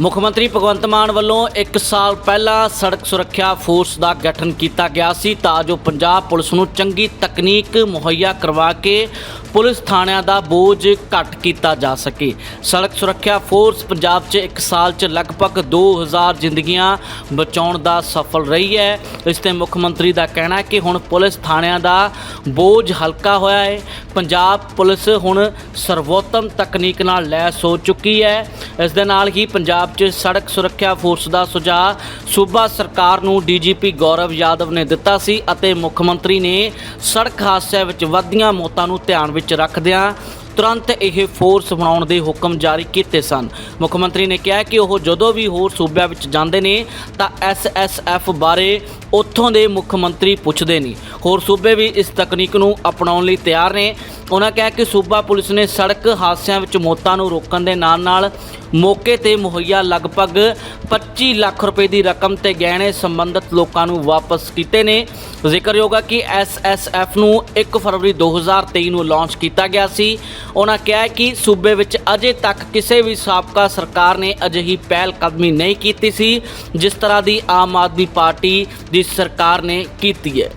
ਮੁੱਖ ਮੰਤਰੀ ਭਗਵੰਤ ਮਾਨ ਵੱਲੋਂ 1 ਸਾਲ ਪਹਿਲਾਂ ਸੜਕ ਸੁਰੱਖਿਆ ਫੋਰਸ ਦਾ ਗਠਨ ਕੀਤਾ ਗਿਆ ਸੀ ਤਾਂ ਜੋ ਪੰਜਾਬ ਪੁਲਿਸ ਨੂੰ ਚੰਗੀ ਤਕਨੀਕ ਮੁਹੱਈਆ ਕਰਵਾ ਕੇ ਪੁਲਿਸ ਥਾਣਿਆਂ ਦਾ ਬੋਝ ਘੱਟ ਕੀਤਾ ਜਾ ਸਕੇ। ਸੜਕ ਸੁਰੱਖਿਆ ਫੋਰਸ ਪੰਜਾਬ 'ਚ 1 ਸਾਲ 'ਚ ਲਗਭਗ 2000 ਜ਼ਿੰਦਗੀਆਂ ਬਚਾਉਣ ਦਾ ਸਫਲ ਰਹੀ ਹੈ। ਇਸ ਤੇ ਮੁੱਖ ਮੰਤਰੀ ਦਾ ਕਹਿਣਾ ਹੈ ਕਿ ਹੁਣ ਪੁਲਿਸ ਥਾਣਿਆਂ ਦਾ ਬੋਝ ਹਲਕਾ ਹੋਇਆ ਹੈ। ਪੰਜਾਬ ਪੁਲਿਸ ਹੁਣ ਸਰਵੋਤਮ ਤਕਨੀਕ ਨਾਲ ਲੈਸ ਹੋ ਚੁੱਕੀ ਹੈ। ਇਸ ਦੇ ਨਾਲ ਹੀ ਪੰਜਾਬ 'ਚ ਸੜਕ ਸੁਰੱਖਿਆ ਫੋਰਸ ਦਾ ਸੁਝਾਅ ਸੂਬਾ ਸਰਕਾਰ ਨੂੰ ਡੀਜੀਪੀ ਗੌਰਵ ਯਾਦਵ ਨੇ ਦਿੱਤਾ ਸੀ ਅਤੇ ਮੁੱਖ ਮੰਤਰੀ ਨੇ ਸੜਕ ਹਾਦਸਿਆਂ ਵਿੱਚ ਵੱਧਦੀਆਂ ਮੌਤਾਂ ਨੂੰ ਧਿਆਨ ਵਿੱਚ ਰੱਖਦਿਆਂ ਤੁਰੰਤ ਇਹ ਫੋਰਸ ਬਣਾਉਣ ਦੇ ਹੁਕਮ ਜਾਰੀ ਕੀਤੇ ਸਨ। ਮੁੱਖ ਮੰਤਰੀ ਨੇ ਕਿਹਾ ਕਿ ਉਹ ਜਦੋਂ ਵੀ ਹੋਰ ਸੂਬਿਆਂ ਵਿੱਚ ਜਾਂਦੇ ਨੇ ਤਾਂ ਐਸਐਸਐਫ ਬਾਰੇ ਉੱਥੋਂ ਦੇ ਮੁੱਖ ਮੰਤਰੀ ਪੁੱਛਦੇ ਨੇ। ਹੋਰ ਸੂਬੇ ਵੀ ਇਸ ਤਕਨੀਕ ਨੂੰ ਅਪਣਾਉਣ ਲਈ ਤਿਆਰ ਨੇ। ਉਹਨਾਂ ਕਿਹਾ ਕਿ ਸੂਬਾ ਪੁਲਿਸ ਨੇ ਸੜਕ ਹਾਦਸਿਆਂ ਵਿੱਚ ਮੌਤਾਂ ਨੂੰ ਰੋਕਣ ਦੇ ਨਾਲ ਨਾਲ ਮੌਕੇ ਤੇ ਮੁਹੱਈਆ ਲਗਭਗ 25 ਲੱਖ ਰੁਪਏ ਦੀ ਰਕਮ ਤੇ ਗਹਿਣੇ ਸੰਬੰਧਿਤ ਲੋਕਾਂ ਨੂੰ ਵਾਪਸ ਕੀਤੇ ਨੇ। ਜ਼ਿਕਰਯੋਗ ਹੈ ਕਿ ਐਸਐਸਐਫ ਨੂੰ 1 ਫਰਵਰੀ 2023 ਨੂੰ ਲਾਂਚ ਕੀਤਾ ਗਿਆ ਸੀ। ਉਹਨਾਂ ਕਿਹਾ ਕਿ ਸੂਬੇ ਵਿੱਚ ਅਜੇ ਤੱਕ ਕਿਸੇ ਵੀ ਸਾਬਕਾ ਸਰਕਾਰ ਨੇ ਅਜਿਹੀ ਪਹਿਲ ਕਦਮੀ ਨਹੀਂ ਕੀਤੀ ਸੀ, ਜਿਸ ਤਰ੍ਹਾਂ ਦੀ ਆਮ ਆਦਮੀ ਪਾਰਟੀ ਦੀ ਸਰਕਾਰ ਨੇ ਕੀਤੀ ਹੈ।